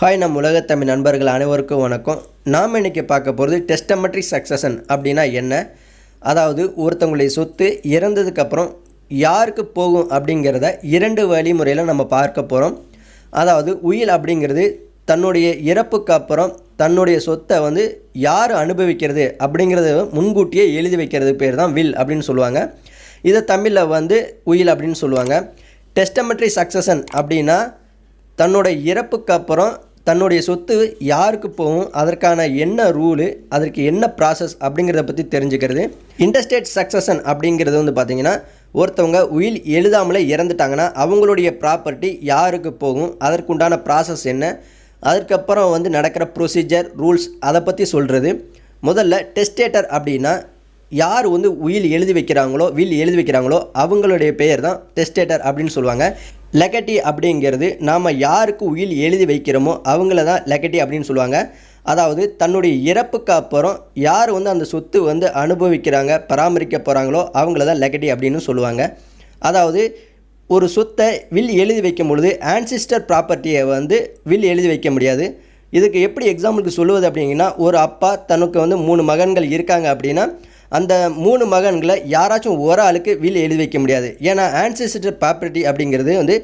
Hi நம் உலகத்தமிழ் நண்பர்கள் அனைவருக்கும் வணக்கம். நாம் இன்றைக்கி பார்க்க போகிறது டெஸ்டமெட்ரி சக்சஷன் அப்படின்னா என்ன? அதாவது ஒருத்தவங்களுடைய சொத்து இறந்ததுக்கப்புறம் யாருக்கு போகும் அப்படிங்கிறத இரண்டு வழிமுறையில் நம்ம பார்க்க போகிறோம் அதாவது உயில் அப்படிங்கிறது தன்னுடைய இறப்புக்கு அப்புறம் தன்னுடைய சொத்தை வந்து யார் அனுபவிக்கிறது அப்படிங்கிறத முன்கூட்டியே எழுதி வைக்கிறது பேர் தான் வில் அப்படின்னு சொல்லுவாங்க. இதை தமிழில் வந்து உயில் அப்படின்னு சொல்லுவாங்க. டெஸ்டமெட்ரி சக்சஷன் அப்படின்னா தன்னோட இறப்புக்கு அப்புறம் தன்னுடைய சொத்து யாருக்கு போகும் அதற்கான என்ன ரூலு அதற்கு என்ன ப்ராசஸ் அப்படிங்கிறத பற்றி தெரிஞ்சுக்கிறது. இன்டர்ஸ்டேட் சக்சஷன் அப்படிங்கிறது வந்து பார்த்திங்கன்னா ஒருத்தவங்க உயில் எழுதாமலே இறந்துட்டாங்கன்னா அவங்களுடைய ப்ராப்பர்ட்டி யாருக்கு போகும் அதற்குண்டான ப்ராசஸ் என்ன அதுக்கப்புறம் வந்து நடக்கிற ப்ரொசீஜர் ரூல்ஸ் அதை பற்றி சொல்கிறது முதல்ல டெஸ்டேட்டர் அப்படின்னா யார் வந்து உயில் எழுதி வைக்கிறாங்களோ வில் எழுதி வைக்கிறாங்களோ அவங்களுடைய பெயர் தான் டெஸ்டேட்டர் அப்படின்னு சொல்லுவாங்க. லெகட்டி அப்படிங்கிறது நாம் யாருக்கு உயில் எழுதி வைக்கிறோமோ அவங்கள தான் லெகட்டி அப்படின்னு சொல்லுவாங்க. அதாவது தன்னுடைய இறப்புக்கு அப்புறம் யார் வந்து அந்த சொத்து வந்து அனுபவிக்கிறாங்க பராமரிக்க போகிறாங்களோ அவங்கள தான் லெகட்டி அப்படின்னு சொல்லுவாங்க. அதாவது ஒரு சொத்தை வில் எழுதி வைக்கும் பொழுது ஆன்சிஸ்டர் ப்ராப்பர்ட்டியை வந்து வில் எழுதி வைக்க முடியாது. இதுக்கு எப்படி எக்ஸாம்பிளுக்கு சொல்லுவது அப்படிங்கன்னா ஒரு அப்பா தனக்கு வந்து மூணு மகன்கள் இருக்காங்க அப்படின்னா அந்த மூணு மகன்களை யாராச்சும் ஒரு ஆளுக்கு வீல் எழுதி வைக்க முடியாது. ஏன்னா ஆன்சிஸ்டர் ப்ராப்பர்ட்டி அப்படிங்கிறது வந்து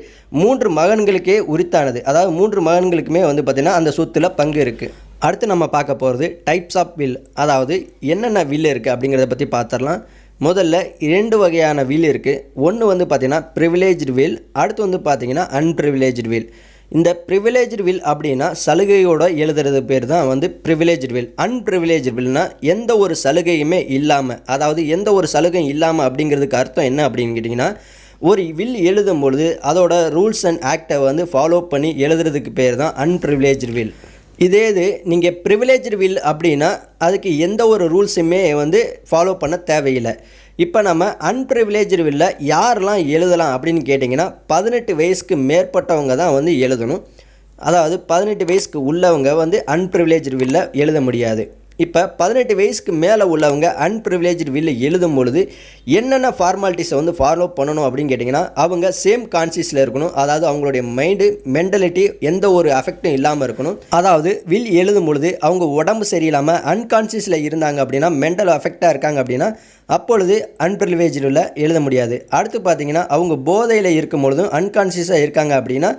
மூன்று மகன்களுக்கே உரித்தானது. அதாவது மூன்று மகன்களுக்குமே வந்து பார்த்திங்கன்னா அந்த சொத்தில் பங்கு இருக்குது அடுத்து நம்ம பார்க்க போகிறது டைப்ஸ் ஆஃப் வில் அதாவது என்னென்ன வில் இருக்குது அப்படிங்கிறத பற்றி பார்த்துடலாம். முதல்ல இரண்டு வகையான வில் இருக்குது ஒன்று வந்து பார்த்திங்கன்னா ப்ரிவிலேஜ்டு வில் அடுத்து வந்து பார்த்திங்கன்னா அன்ப்ரிவிலேஜ்டு வில் இந்த ப்ரிவிலேஜ் வில் அப்படின்னா சலுகையோட எழுதுறது பேர் தான் வந்து ப்ரிவிலேஜ் வில் அன்ப்ரிவிலேஜ் வில்னா எந்த ஒரு சலுகையுமே இல்லாமல் அதாவது எந்த ஒரு சலுகையும் இல்லாமல் அப்படிங்கிறதுக்கு அர்த்தம் என்ன அப்படின்னு கேட்டிங்கன்னா ஒரு வில் எழுதும் பொழுது அதோட ரூல்ஸ் அண்ட் ஆக்டை வந்து ஃபாலோ பண்ணி எழுதுறதுக்கு பேர் தான் அன்ப்ரிவிலேஜ் வில் இதே இது நீங்கள் ப்ரிவிலேஜ்டு வில் அப்படின்னா அதுக்கு எந்த ஒரு ரூல்ஸுமே வந்து ஃபாலோ பண்ண தேவையில்லை. இப்போ நம்ம அன்ப்ரிவிலேஜ்டு வில்ல யாரெல்லாம் எழுதலாம் அப்படின்னு கேட்டிங்கன்னா பதினெட்டு வயசுக்கு மேற்பட்டவங்க தான் வந்து எழுதணும். அதாவது பதினெட்டு வயசுக்கு உள்ளவங்க வந்து அன்ப்ரிவிலேஜ்டு வில்ல எழுத முடியாது. இப்போ பதினெட்டு வயசுக்கு மேலே உள்ளவங்க அன்பிரிவிலேஜ்டு வில்லு எழுதும் பொழுது என்னென்ன ஃபார்மாலிட்டிஸை வந்து ஃபாலோ பண்ணணும் அப்படின்னு கேட்டிங்கன்னா அவங்க சேம் கான்சியஸில் இருக்கணும். அதாவது அவங்களுடைய மைண்டு மென்டலிட்டி எந்த ஒரு அஃபெக்டும் இல்லாமல் இருக்கணும். அதாவது வில் எழுதும் பொழுது அவங்க உடம்பு சரியில்லாமல் அன்கான்சியஸில் இருந்தாங்க அப்படின்னா மென்டல் அஃபெக்டாக இருக்காங்க அப்படின்னா அப்பொழுது அன்பிரிவிலேஜில் எழுத முடியாது. அடுத்து பார்த்தீங்கன்னா அவங்க போதையில் இருக்கும் பொழுதும் அன்கான்சியஸாக இருக்காங்க அப்படின்னா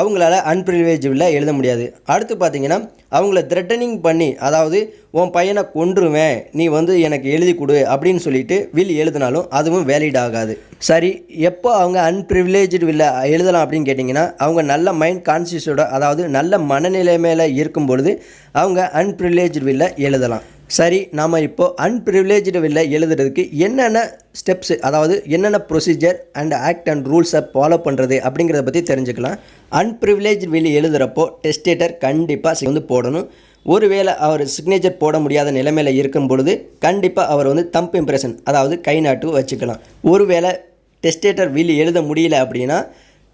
அவங்களால அன்ப்ரிவிலேஜில் எழுத முடியாது. அடுத்து பார்த்தீங்கன்னா அவங்கள த்ரெட்டனிங் பண்ணி அதாவது உன் பையனை கொன்றுவேன். நீ வந்து எனக்கு எழுதி கொடு அப்படின்னு சொல்லிட்டு வில் எழுதினாலும் அதுவும் வேலிட் ஆகாது. சரி எப்போ அவங்க அன்பிரிவிலேஜ்டு வில்ல எழுதலாம் அப்படின்னு கேட்டிங்கன்னா அவங்க நல்ல மைண்ட் கான்சியஸோட அதாவது நல்ல மனநிலை மேலே இருக்கும் பொழுது அவங்க அன்பிரிவிலேஜ்டு வில்ல எழுதலாம். சரி நாம் இப்போது அன்பிரிவிலேஜ்டு வில்லை எழுதுறதுக்கு என்னென்ன ஸ்டெப்ஸு அதாவது என்னென்ன ப்ரொசீஜர் அண்ட் ஆக்ட் அண்ட் ரூல்ஸை ஃபாலோ பண்ணுறது அப்படிங்கிறத பற்றி தெரிஞ்சுக்கலாம். அன்பிரிவிலேஜ் வில் எழுதுகிறப்போ டெஸ்டேட்டர் கண்டிப்பாக வந்து போடணும். ஒருவேளை அவர் சிக்னேச்சர் போட முடியாத நிலைமையில் இருக்கும் பொழுது கண்டிப்பாக அவர் வந்து தம்ப் இம்ப்ரெஷன் அதாவது கை நாட்டு வச்சுக்கலாம். ஒருவேளை டெஸ்டேட்டர் வில் எழுத முடியல அப்படின்னா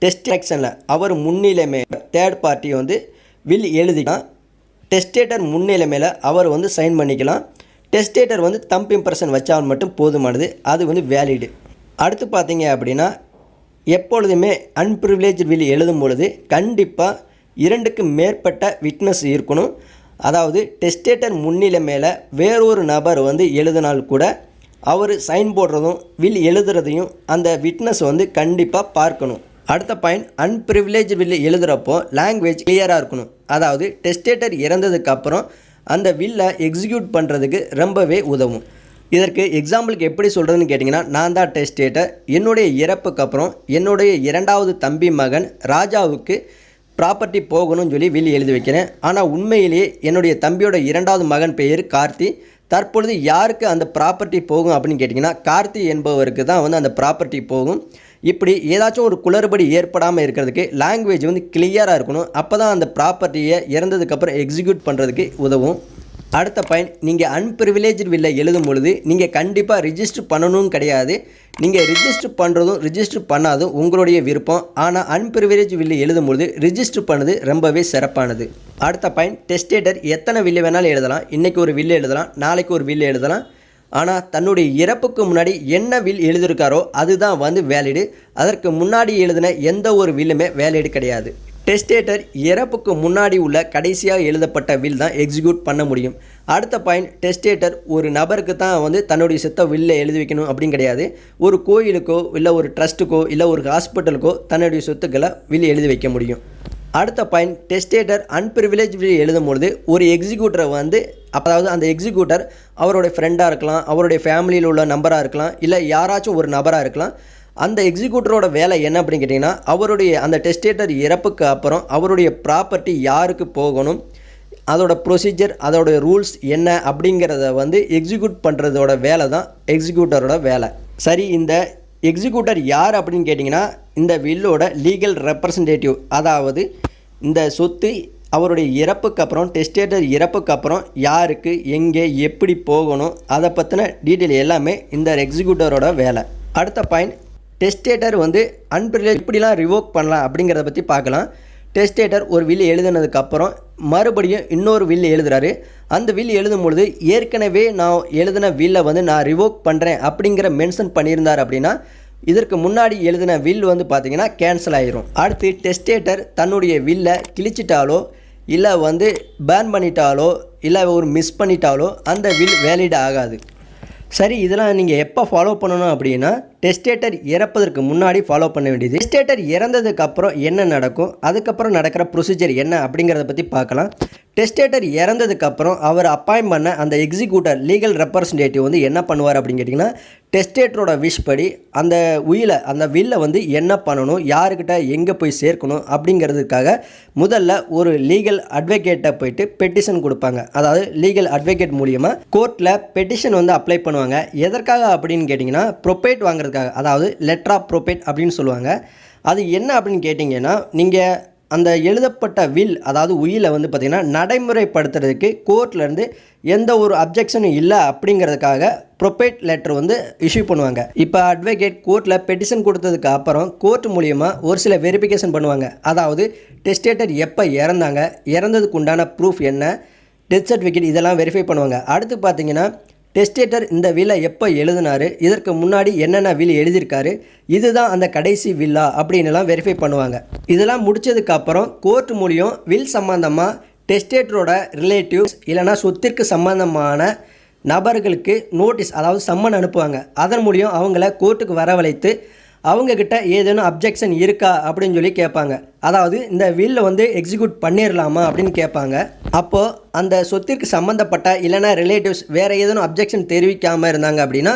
டெஸ்ட் ஆக்ஷனில் அவர் முன்னிலைமை தேர்ட் பார்ட்டி வந்து வில் எழுதிக்கலாம். டெஸ்டேட்டர் முன்னிலைமையில் அவர் வந்து சைன் பண்ணிக்கலாம். டெஸ்டேட்டர் வந்து தம்ப் இம்ப்ரெஷன் வச்சால் மட்டும் போதுமானது. அது வந்து வேலிடு அடுத்து பார்த்தீங்க அப்படின்னா எப்பொழுதுமே அன்பிரிவிலேஜ் வில் எழுதும் பொழுது கண்டிப்பாக இரண்டுக்கு மேற்பட்ட விட்னஸ் இருக்கணும். அதாவது டெஸ்டேட்டர் முன்னிலை மேலே வேறொரு நபர் வந்து எழுதினால் கூட அவர் சைன் போடுறதும் வில் எழுதுறதையும் அந்த விட்னஸ் வந்து கண்டிப்பாக பார்க்கணும். அடுத்த பாயிண்ட் அன்பிரிவிலேஜ் வில்லு எழுதுகிறப்போ லாங்குவேஜ் கிளியராக இருக்கணும். அதாவது டெஸ்டேட்டர் இறந்ததுக்கப்புறம் அந்த வில்லை எக்ஸிக்யூட் பண்ணுறதுக்கு ரொம்பவே உதவும். இதற்கு எக்ஸாம்பிளுக்கு எப்படி சொல்கிறதுன்னு கேட்டிங்கன்னா நான் தான் டெஸ்டேட்டர் என்னுடைய இறப்புக்கு அப்புறம் என்னுடைய இரண்டாவது தம்பி மகன் ராஜாவுக்கு ப்ராப்பர்ட்டி போகணும்னு சொல்லி வில் எழுதி வைக்கிறேன். ஆனால் உண்மையிலேயே என்னுடைய தம்பியோட இரண்டாவது மகன் பெயர் கார்த்தி. தற்பொழுது யாருக்கு அந்த ப்ராப்பர்ட்டி போகும் அப்படின்னு கேட்டிங்கன்னா கார்த்தி என்பவருக்கு தான் வந்து அந்த ப்ராப்பர்ட்டி போகும். இப்படி ஏதாச்சும் ஒரு குளறுபடி ஏற்படாமல் இருக்கிறதுக்கு லாங்குவேஜ் வந்து கிளியராக இருக்கணும். அப்போ தான் அந்த ப்ராப்பர்ட்டியை இறந்ததுக்கப்புறம் எக்ஸிக்யூட் பண்ணுறதுக்கு உதவும். அடுத்த பாயிண்ட் நீங்கள் அன்பிரிவிலேஜ் வில்லை எழுதும் பொழுது நீங்கள் கண்டிப்பாக ரிஜிஸ்டர் பண்ணணும் கிடையாது. நீங்கள் ரிஜிஸ்டர் பண்ணுறதும் ரிஜிஸ்டர் பண்ணாதும் உங்களுடைய விருப்பம். ஆனால் அன்பிரிவிலேஜ் வில்லு எழுதும் பொழுது ரிஜிஸ்டர் பண்ணது ரொம்பவே சிறப்பானது. அடுத்த பாயிண்ட் டெஸ்டேட்டர் எத்தனை வில்லு வேணாலும் எழுதலாம். இன்றைக்கி ஒரு வில்லு எழுதலாம் நாளைக்கு ஒரு வில்லு எழுதலாம். ஆனால் தன்னுடைய இறப்புக்கு முன்னாடி என்ன வில் எழுதியிருக்காரோ அதுதான் வந்து வேலிடு. அதற்கு முன்னாடி எழுதின எந்த ஒரு வில்லுமே வேலிடு கிடையாது. டெஸ்டேட்டர் இறப்புக்கு முன்னாடி உள்ள கடைசியாக எழுதப்பட்ட வில் தான் எக்ஸிக்யூட் பண்ண முடியும். அடுத்த பாயிண்ட் டெஸ்டேட்டர் ஒரு நபருக்கு தான் வந்து தன்னுடைய சித்த வில்லை எழுதி வைக்கணும் அப்படின்னு கிடையாது. ஒரு கோயிலுக்கோ இல்லை ஒரு ட்ரஸ்ட்டுக்கோ இல்லை ஒரு ஹாஸ்பிட்டலுக்கோ தன்னுடைய சொத்துக்களை வில் எழுதி வைக்க முடியும். அடுத்த பாயிண்ட் டெஸ்டேட்டர் அன்பிரிவிலேஜ் எழுதும் பொழுது ஒரு எக்ஸிக்யூட்டரை வந்து அதாவது அந்த எக்ஸிக்யூட்டர் அவருடைய ஃப்ரெண்டாக இருக்கலாம் அவருடைய ஃபேமிலியில் உள்ள நம்பராக இருக்கலாம் இல்லை யாராச்சும் ஒரு நபராக இருக்கலாம் அந்த எக்ஸிக்யூட்டரோட வேலை என்ன அப்படின்னு கேட்டிங்கன்னா அவருடைய அந்த டெஸ்டேட்டர் இறப்புக்கு அப்புறம் அவருடைய ப்ராப்பர்ட்டி யாருக்கு போகணும் அதோட ப்ரொசீஜர் அதோட ரூல்ஸ் என்ன அப்படிங்கிறத வந்து எக்ஸிக்யூட் பண்ணுறதோட வேலை தான் எக்ஸிக்யூட்டரோட வேலை. சரி இந்த எக்ஸிக்யூட்டர் யார் அப்படின்னு கேட்டிங்கன்னா இந்த வில்லோட லீகல் ரெப்ரசன்டேட்டிவ் அதாவது இந்த சொத்து அவருடைய இறப்புக்கு அப்புறம் டெஸ்டேட்டர் இறப்புக்கு அப்புறம் யாருக்கு எங்கே எப்படி போகணும் அதை பற்றின டீட்டெயில் எல்லாமே இந்த எக்ஸிக்யூட்டரோட வேலை. அடுத்த பாயிண்ட் டெஸ்டேட்டர் வந்து அன்பிரிலே இப்படிலாம் ரிவோக் பண்ணலாம் அப்படிங்கிறத பற்றி பார்க்கலாம். டெஸ்டேட்டர் ஒரு வில் எழுதினதுக்கப்புறம் மறுபடியும் இன்னொரு வில் எழுதுறாரு. அந்த வில் எழுதும் பொழுது ஏற்கனவே நான் எழுதின வில்லை வந்து நான் ரிவோக் பண்ணுறேன் அப்படிங்கிற மென்ஷன் பண்ணியிருந்தார் அப்படின்னா இதற்கு முன்னாடி எழுதின வில் வந்து பார்த்திங்கன்னா கேன்சல் ஆகிரும் அடுத்து டெஸ்டேட்டர் தன்னுடைய வில்லை கிழிச்சிட்டாலோ இல்லை வந்து பேன் பண்ணிட்டாலோ இல்லை ஒரு மிஸ் பண்ணிட்டாலோ அந்த வில் வேலிட் ஆகாது. சரி இதெல்லாம் நீங்கள் எப்போ ஃபாலோ பண்ணணும் அப்படின்னா டெஸ்டேட்டர் இறப்பதற்கு முன்னாடி ஃபாலோ பண்ண வேண்டியது. டெஸ்டேட்டர் இறந்ததுக்கு அப்புறம் என்ன நடக்கும்? அதுக்கப்புறம் நடக்கிற ப்ரொசீஜர் என்ன அப்படிங்கிறத பற்றி பார்க்கலாம். டெஸ்டேட்டர் இறந்ததுக்கப்புறம் அவர் அப்பாயின் பண்ண அந்த எக்ஸிக்யூட்டர் லீகல் ரெப்ரசன்டேட்டிவ் வந்து என்ன பண்ணுவார் அப்படின்னு கேட்டிங்கன்னா டெஸ்டேட்டரோட விஷ் படி அந்த உயிலை அந்த வில்லை வந்து என்ன பண்ணணும் யாருக்கிட்ட எங்கே போய் சேர்க்கணும் அப்படிங்கிறதுக்காக முதல்ல ஒரு லீகல் அட்வொகேட்டை போயிட்டு பெட்டிஷன் கொடுப்பாங்க. அதாவது லீகல் அட்வொகேட் மூலியமாக கோர்ட்டில் பெட்டிஷன் வந்து அப்ளை பண்ணுவாங்க. எதற்காக அப்படின்னு கேட்டிங்கன்னா ப்ரொபேட் பண்ணுறதுக்காக அதாவது லெட்டர் ஆஃப் ப்ரொபேட் அப்படின்னு சொல்லுவாங்க. அது என்ன அப்படின்னு கேட்டிங்கன்னா நீங்கள் அந்த எழுதப்பட்ட வில் அதாவது உயிலை வந்து பார்த்திங்கன்னா நடைமுறைப்படுத்துறதுக்கு கோர்ட்லேருந்து எந்த ஒரு அப்ஜெக்ஷனும் இல்லை அப்படிங்கிறதுக்காக ப்ரொபேட் லெட்டர் வந்து இஷ்யூ பண்ணுவாங்க. இப்போ அட்வொகேட் கோர்ட்டில் பெட்டிஷன் கொடுத்ததுக்கு அப்புறம் கோர்ட் மூலியமாக ஒரு சில வெரிஃபிகேஷன் பண்ணுவாங்க. அதாவது டெஸ்டேட்டர் எப்போ இறந்தாங்க இறந்ததுக்கு உண்டான ப்ரூஃப் என்ன டெத் சர்டிஃபிகேட் இதெல்லாம் வெரிஃபை பண்ணுவாங்க. அடுத்து பார்த்தீங்கன்னா டெஸ்டேட்டர் இந்த வில்லை எப்போ எழுதினாரு? இதற்கு முன்னாடி என்னென்ன வில் எழுதியிருக்காரு? இதுதான் அந்த கடைசி வில்லா அப்படின்னுலாம் வெரிஃபை பண்ணுவாங்க. இதெல்லாம் முடித்ததுக்கப்புறம் கோர்ட் மூலியம் வில் சம்பந்தமாக டெஸ்டேட்டரோட ரிலேட்டிவ்ஸ் இல்லைனா சொத்திற்கு சம்பந்தமான நபர்களுக்கு நோட்டீஸ் அதாவது சம்மன் அனுப்புவாங்க. அதன் மூலியம் அவங்கள கோர்ட்டுக்கு வரவழைத்து அவங்கக்கிட்ட ஏதேனும் அப்ஜெக்ஷன் இருக்கா அப்படின்னு சொல்லி கேட்பாங்க. அதாவது இந்த வில்லை வந்து எக்ஸிக்யூட் பண்ணிடலாமா அப்படின்னு கேட்பாங்க. அப்போது அந்த சொத்திற்கு சம்மந்தப்பட்ட இல்லைனா ரிலேட்டிவ்ஸ் வேறு ஏதேனும் அப்ஜெக்ஷன் தெரிவிக்காமல் இருந்தாங்க அப்படின்னா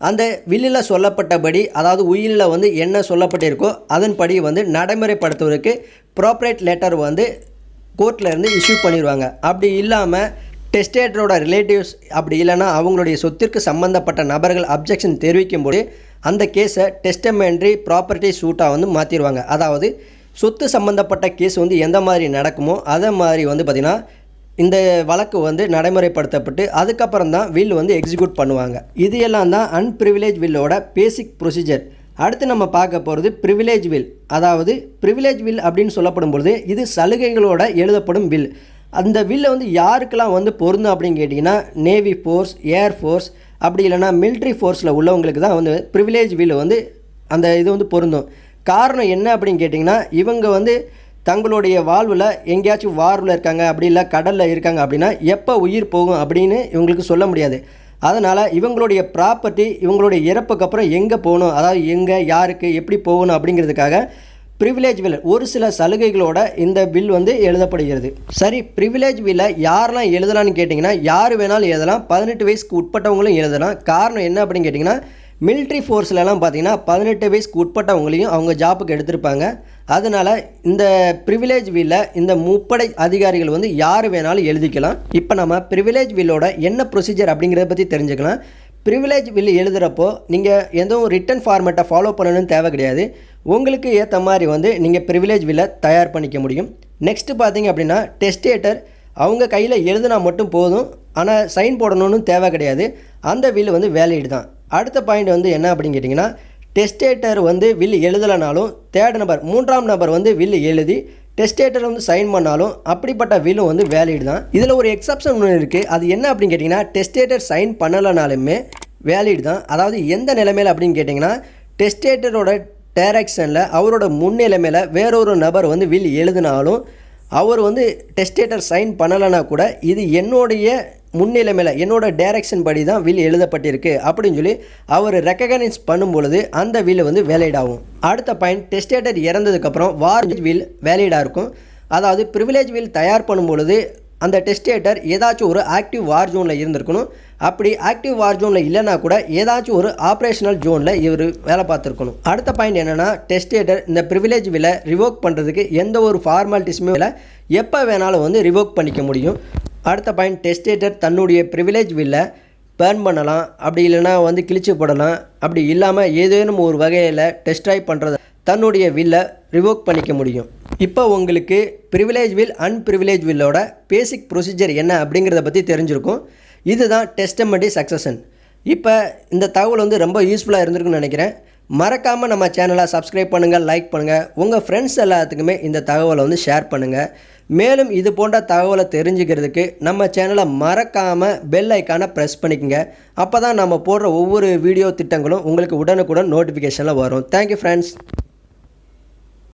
அந்த வில்லில் சொல்லப்பட்டபடி அதாவது உயிலில் வந்து என்ன சொல்லப்பட்டிருக்கோ அதன்படி வந்து நடைமுறைப்படுத்துவதற்கு ப்ராப்பரேட் லெட்டர் வந்து கோர்ட்லேருந்து இஷ்யூ பண்ணிடுவாங்க அப்படி இல்லாமல் டெஸ்டேட்டரோட ரிலேட்டிவ்ஸ் அப்படி இல்லைன்னா அவங்களுடைய சொத்திற்கு சம்மந்தப்பட்ட நபர்கள் அப்ஜெக்ஷன் தெரிவிக்கும்போது அந்த கேஸை டெஸ்டமெண்ட்ரி ப்ராப்பர்ட்டி சூட்டாக வந்து மாற்றிடுவாங்க அதாவது சொத்து சம்மந்தப்பட்ட கேஸ் வந்து எந்த மாதிரி நடக்குமோ அதை மாதிரி வந்து பார்த்திங்கன்னா இந்த வழக்கு வந்து நடைமுறைப்படுத்தப்பட்டு அதுக்கப்புறம் தான் வில் வந்து எக்ஸிக்யூட் பண்ணுவாங்க. இது எல்லாம் தான் அன்பிரிவிலேஜ் வில்லோட பேசிக் ப்ரொசீஜர் அடுத்து நம்ம பார்க்க போகிறது ப்ரிவிலேஜ் வில் அதாவது ப்ரிவிலேஜ் வில் அப்படின்னு சொல்லப்படும் பொழுது இது சலுகைகளோட எழுதப்படும் வில் அந்த வில்லை வந்து யாருக்கெல்லாம் வந்து பொருந்தும் அப்படின்னு கேட்டிங்கன்னா நேவி ஃபோர்ஸ் ஏர் ஃபோர்ஸ் அப்படி இல்லைன்னா மிலிட்ரி ஃபோர்ஸில் உள்ளவங்களுக்கு தான் வந்து ப்ரிவிலேஜ் வீல் வந்து அந்த இது வந்து பொருந்தும். காரணம் என்ன அப்படின்னு கேட்டிங்கன்னா இவங்க வந்து தங்களுடைய வாழ்வில் எங்கேயாச்சும் வார்வில் இருக்காங்க அப்படி இல்லை கடலில் இருக்காங்க அப்படின்னா எப்போ உயிர் போகும் அப்படின்னு இவங்களுக்கு சொல்ல முடியாது. அதனால் இவங்களுடைய ப்ராப்பர்ட்டி இவங்களுடைய இறப்புக்கு அப்புறம் எங்கே போகணும் அதாவது எங்கே யாருக்கு எப்படி போகணும் அப்படிங்கிறதுக்காக ப்ரிவிலேஜ் வில். ஒரு சில சலுகைகளோட இந்த பில் வந்து எழுதப்படுகிறது. சரி ப்ரிவிலேஜ் வில்லை யாரெல்லாம் எழுதலாம்னு கேட்டிங்கன்னா யார் வேணாலும் எழுதலாம். பதினெட்டு வயசுக்கு உட்பட்டவங்களும் எழுதலாம். காரணம் என்ன அப்படின்னு கேட்டிங்கன்னா மிலிட்ரி ஃபோர்ஸ்லலாம் பார்த்தீங்கன்னா பதினெட்டு வயசுக்கு உட்பட்டவங்களையும் அவங்க ஜாப்புக்கு எடுத்திருப்பாங்க. அதனால் இந்த ப்ரிவிலேஜ் வில்ல இந்த முப்படை அதிகாரிகள் வந்து யார் வேணாலும் எழுதிக்கலாம். இப்போ நம்ம ப்ரிவிலேஜ் வில்லோட என்ன ப்ரொசீஜர் அப்படிங்கிறத பற்றி தெரிஞ்சுக்கலாம். ப்ரிவிலேஜ் வில் எழுதுகிறப்போ நீங்கள் எதுவும் ரிட்டன் ஃபார்மேட்டை ஃபாலோ பண்ணணும்னு தேவை கிடையாது. உங்களுக்கு ஏற்ற மாதிரி வந்து நீங்கள் ப்ரிவிலேஜ் வில்லை தயார் பண்ணிக்க முடியும். நெக்ஸ்ட்டு பார்த்தீங்க அப்படின்னா டெஸ்டேட்டர் அவங்க கையில் எழுதுனா மட்டும் போதும். ஆனால் சைன் போடணும்னு தேவை கிடையாது. அந்த வில் வந்து வேலிடு தான். அடுத்த பாயிண்ட் வந்து என்ன அப்படின்னு கேட்டிங்கன்னா டெஸ்டேட்டர் வந்து வில் எழுதலைனாலும் தேர்ட் நம்பர் மூன்றாம் நபர் வந்து வில் எழுதி டெஸ்டேட்டர் வந்து சைன் பண்ணாலும் அப்படிப்பட்ட வில்லும் வந்து வேலிடு தான். இதில் ஒரு எக்ஸப்ஷன் ஒன்று இருக்குது அது என்ன அப்படின்னு கேட்டிங்கன்னா டெஸ்டேட்டர் சைன் பண்ணலைனாலுமே வேலிடு தான். அதாவது எந்த நிலைமையில் அப்படின்னு கேட்டிங்கன்னா டெஸ்டேட்டரோட டேரக்ஷனில் அவரோட முன்னிலைமையில் வேறொரு நபர் வந்து வில் எழுதினாலும் அவர் வந்து டெஸ்டேட்டர் சைன் பண்ணலைன்னா கூட இது என்னுடைய முன்னிலைமையில் என்னோட டைரக்ஷன் படி தான் வில் எழுதப்பட்டிருக்கு அப்படின்னு சொல்லி அவர் ரெக்கக்னைஸ் பண்ணும் பொழுது அந்த வில் வந்து வேலிட் ஆகும் அடுத்த பாயிண்ட் டெஸ்டேட்டர் இறந்ததுக்கப்புறம் வார் வில் வேலிடாக இருக்கும். அதாவது ப்ரிவிலேஜ் வில் தயார் பண்ணும் பொழுது அந்த டெஸ்டேட்டர் ஏதாச்சும் ஒரு ஆக்டிவ் வார் ஜோனில் இருந்திருக்கணும். அப்படி ஆக்டிவ் வார் ஜோனில் இல்லைனா கூட ஏதாச்சும் ஒரு ஆப்ரேஷனல் ஜோனில் இவர் வேலை பார்த்துருக்கணும். அடுத்த பாயிண்ட் என்னென்னா டெஸ்டேட்டர் இந்த ப்ரிவிலேஜ் விலை ரிவோக் பண்ணுறதுக்கு எந்த ஒரு ஃபார்மாலிட்டிஸுமே இல்லை. எப்போ வேணாலும் வந்து ரிவோக் பண்ணிக்க முடியும். அடுத்த பாயிண்ட் டெஸ்டேட்டர் தன்னுடைய ப்ரிவிலேஜ் வில்லை பேர்ன் பண்ணலாம். அப்படி இல்லைன்னா வந்து கிழிச்சு போடலாம். அப்படி இல்லாமல் ஏதேனும் ஒரு வகையில் டெஸ்ட் ட்ரைவ் பண்ணுறது தன்னுடைய வில்லை ரிவோக் பண்ணிக்க முடியும். இப்போ உங்களுக்கு ப்ரிவிலேஜ் வில் அன்பிரிவிலேஜ் வில்லோட பேசிக் ப்ரொசீஜர் என்ன அப்படிங்கிறத பற்றி தெரிஞ்சிருக்கும். இதுதான் டெஸ்டமெண்டி சக்ஸஸன் இப்போ இந்த தகவல் வந்து ரொம்ப யூஸ்ஃபுல்லாக இருந்திருக்குன்னு நினைக்கிறேன். மறக்காமல் நம்ம சேனலை சப்ஸ்கிரைப் பண்ணுங்கள் லைக் பண்ணுங்கள் உங்கள் ஃப்ரெண்ட்ஸ் எல்லாத்துக்குமே இந்த தகவலை வந்து ஷேர் பண்ணுங்கள் மேலும் இது போன்ற தகவலை தெரிஞ்சுக்கிறதுக்கு நம்ம சேனலை மறக்காமல் பெல் ஐக்கானை ப்ரெஸ் பண்ணிக்கோங்க. அப்போ தான் நம்ம போடுற ஒவ்வொரு வீடியோ திட்டங்களும் உங்களுக்கு உடனுக்குடன் நோட்டிஃபிகேஷனில் வரும். Thank you friends